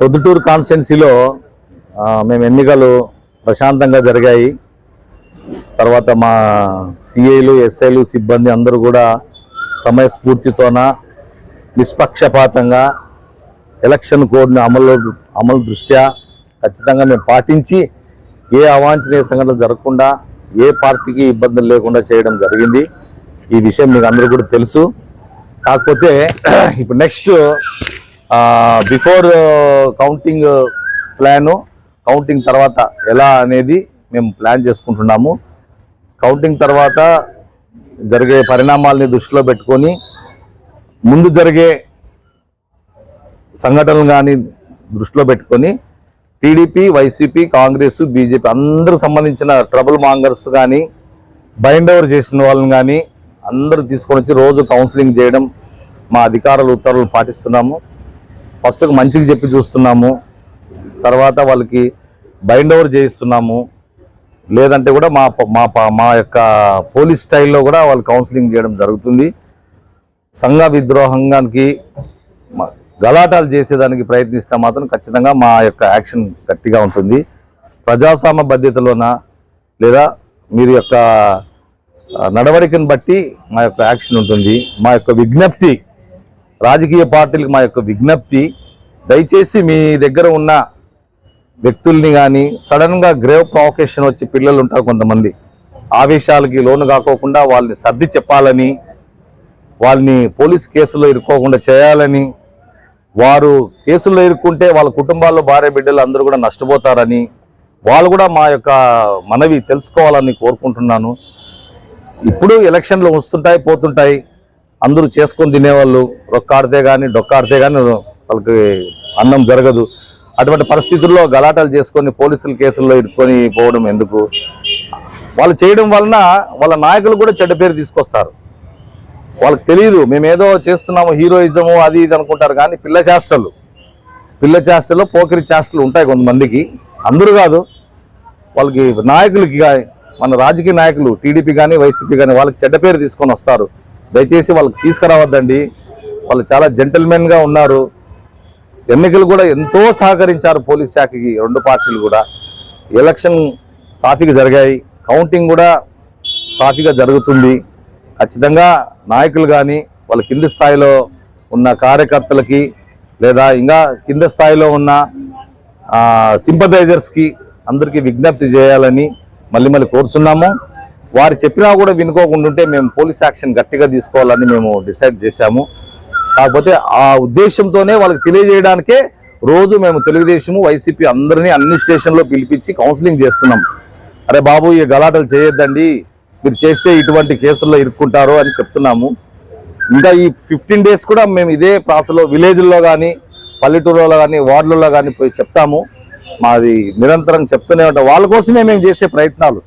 పొద్దుటూరు కాన్స్టిట్యున్సీలో మేము ఎన్నికలు ప్రశాంతంగా జరిగాయి. తర్వాత మా సిఐలు ఎస్ఐలు సిబ్బంది అందరూ కూడా సమయస్ఫూర్తితోన నిష్పక్షపాతంగా ఎలక్షన్ కోడ్ని అమలు అమలు దృష్ట్యా ఖచ్చితంగా మేము పాటించి ఏ అవాంఛనీయ సంఘటనలు జరగకుండా ఏ పార్టీకి ఇబ్బందులు లేకుండా చేయడం జరిగింది. ఈ విషయం మీకు అందరూ కూడా తెలుసు. కాకపోతే ఇప్పుడు next before counting plan counting తర్వాత ఎలా అనేది మేము ప్లాన్ చేసుకుంటున్నాము. కౌంటింగ్ తర్వాత జరిగే పరిణామాల్ని దృష్టిలో పెట్టుకొని ముందు జరిగే సంఘటనలు కానీ దృష్టిలో పెట్టుకొని టీడీపీ వైసీపీ కాంగ్రెస్ బీజేపీ అందరూ సంబంధించిన ట్రబుల్ మాంగర్స్ కానీ బైండ్ ఓవర్ చేసిన వాళ్ళని కానీ అందరూ తీసుకొని వచ్చి రోజు కౌన్సిలింగ్ చేయడం మా అధికారుల ఉత్తర్వులు పాటిస్తున్నాము. ఫస్ట్ మంచిగా చెప్పి చూస్తున్నాము. తర్వాత వాళ్ళకి బైండ్ ఓవర్ చేయిస్తున్నాము. లేదంటే కూడా మా మా మా యొక్క పోలీస్ స్టైల్లో కూడా వాళ్ళు కౌన్సిలింగ్ చేయడం జరుగుతుంది. సంఘ విద్రోహంగానికి గలాటాలు చేసేదానికి ప్రయత్నిస్తే మాత్రం ఖచ్చితంగా మా యొక్క యాక్షన్ గట్టిగా ఉంటుంది. ప్రజాస్వామ్య బాధ్యతలోన లేదా మీరు యొక్క నడవడికను బట్టి మా యొక్క యాక్షన్ ఉంటుంది. మా యొక్క విజ్ఞప్తి రాజకీయ పార్టీలకు మా యొక్క విజ్ఞప్తి దయచేసి మీ దగ్గర ఉన్న వ్యక్తుల్ని కానీ సడన్గా గ్రేవ్ ప్రావకేషన్ వచ్చి పిల్లలు ఉంటారు కొంతమంది ఆవేశాలకి లోను కాకోకుండా వాళ్ళని సర్ది చెప్పాలని వాళ్ళని పోలీస్ కేసులో ఇరుక్కోకుండా చేయాలని వారు కేసుల్లో ఇరుక్కుంటే వాళ్ళ కుటుంబాల్లో భార్య బిడ్డలు అందరూ కూడా నష్టపోతారని వాళ్ళు కూడా మా యొక్క మనవి తెలుసుకోవాలని కోరుకుంటున్నాను. ఇప్పుడు ఎలక్షన్లు వస్తుంటాయి పోతుంటాయి. అందరూ చేసుకొని తినేవాళ్ళు రొక్కాడితే కానీ డొక్కాడితే కానీ వాళ్ళకి అన్నం జరగదు. అటువంటి పరిస్థితుల్లో గలాటాలు చేసుకొని పోలీసుల కేసుల్లో ఇరుక్కొని పోవడం ఎందుకు? వాళ్ళు చేయడం వలన వాళ్ళ నాయకులు కూడా చెడ్డ పేరు తీసుకొస్తారు. వాళ్ళకి తెలియదు మేమేదో చేస్తున్నాము హీరోయిజము అది ఇది అనుకుంటారు కానీ పిల్ల చేష్టలు. పిల్ల చేష్టలు పోకిరి చేష్టలు ఉంటాయి కొంతమందికి. అందరూ కాదు. వాళ్ళకి నాయకులకి మన రాజకీయ నాయకులు టీడీపీ కానీ వైసీపీ కానీ వాళ్ళకి చెడ్డ పేరు తీసుకొని వస్తారు. దయచేసి వాళ్ళకి తీసుకురావద్దండి. వాళ్ళు చాలా జెంటల్మెన్గా ఉన్నారు. ఎన్నికలు కూడా ఎంతో సహకరించారు పోలీస్ శాఖకి రెండు పార్టీలు కూడా. ఎలక్షన్ సాఫీగా జరిగాయి. కౌంటింగ్ కూడా సాఫీగా జరుగుతుంది. ఖచ్చితంగా నాయకులు కానీ వాళ్ళ కింది స్థాయిలో ఉన్న కార్యకర్తలకి లేదా ఇంకా కింద స్థాయిలో ఉన్న సింపథైజర్స్కి అందరికీ విజ్ఞప్తి చేయాలని మళ్ళీ మళ్ళీ కోరుచున్నాము. వారు చెప్పినా కూడా వినుకోకుండా ఉంటే మేము పోలీస్ యాక్షన్ గట్టిగా తీసుకోవాలని మేము డిసైడ్ చేశాము. కాకపోతే ఆ ఉద్దేశంతోనే వాళ్ళకి తెలియజేయడానికే రోజు మేము తెలుగుదేశము వైసీపీ అందరినీ అన్ని స్టేషన్లో పిలిపించి కౌన్సిలింగ్ చేస్తున్నాం. అరే బాబు ఈ గలాటలు చేయొద్దండి. మీరు చేస్తే ఇటువంటి కేసుల్లో ఇరుక్కుంటారు అని చెప్తున్నాము. ఇంకా ఈ ఫిఫ్టీన్ డేస్ కూడా మేము ఇదే ప్రాసలో విలేజ్లో కానీ పల్లెటూరులో కానీ వార్డులలో కానీ పోయి చెప్తాము. మాది నిరంతరం చెప్తూనే ఉంటాం. వాళ్ళ కోసమే మేము చేసే ప్రయత్నాలు.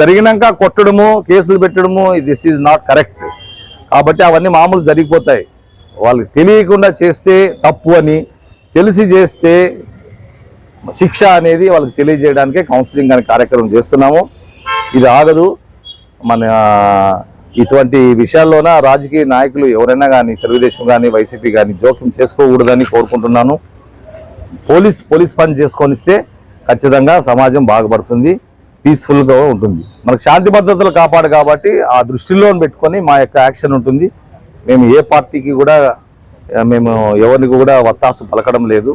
జరిగినాక కొట్టడము కేసులు పెట్టడము దిస్ ఈజ్ నాట్ కరెక్ట్ కాబట్టి అవన్నీ మామూలు జరిగిపోతాయి. వాళ్ళకి తెలియకుండా చేస్తే తప్పు అని తెలిసి చేస్తే శిక్ష అనేది వాళ్ళకి తెలియజేయడానికే కౌన్సిలింగ్ అనే కార్యక్రమం చేస్తున్నాము. ఇది ఆగదు. మన ఇటువంటి విషయాల్లోన రాజకీయ నాయకులు ఎవరైనా కానీ తెలుగుదేశం కానీ వైసీపీ కానీ జోక్యం చేసుకోకూడదని కోరుకుంటున్నాను. పోలీస్ పోలీస్ పని చేసుకొని ఇస్తే ఖచ్చితంగా సమాజం బాగుపడుతుంది. పీస్ఫుల్గా ఉంటుంది. మనకు శాంతి భద్రతలు కాపాడు కాబట్టి ఆ దృష్టిలో పెట్టుకొని మా యొక్క యాక్షన్ ఉంటుంది. మేము ఏ పార్టీకి కూడా మేము ఎవరికి కూడా వత్తాసు పలకడం లేదు.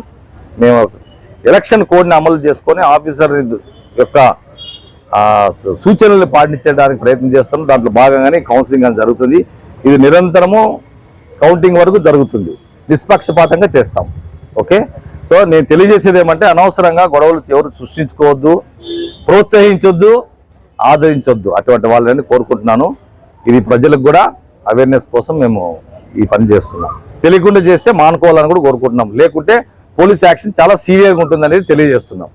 మేము ఎలక్షన్ కోడ్ని అమలు చేసుకొని ఆఫీసర్ యొక్క సూచనల్ని సూచనలు పాటించడానికి ప్రయత్నం చేస్తాం దాంట్లో భాగంగానే కౌన్సిలింగ్ అని జరుగుతుంది. ఇది నిరంతరము కౌంటింగ్ వరకు జరుగుతుంది. నిష్పక్షపాతంగా చేస్తాం ఓకే? సో నేను తెలియజేసేది ఏమంటే అనవసరంగా గొడవలు ఎవరు సృష్టించుకోవద్దు. ప్రోత్సహించొద్దు ఆదరించొద్దు. అటువంటి వాళ్ళని కోరుకుంటున్నాను. ఇది ప్రజలకు కూడా అవేర్నెస్ కోసం మేము ఈ పని చేస్తున్నాం. తెలియకుండా చేస్తే మానుకోవాలని కూడా కోరుకుంటున్నాం. లేకుంటే పోలీస్ యాక్షన్ చాలా సీరియర్గా ఉంటుందనేది తెలియజేస్తున్నాం.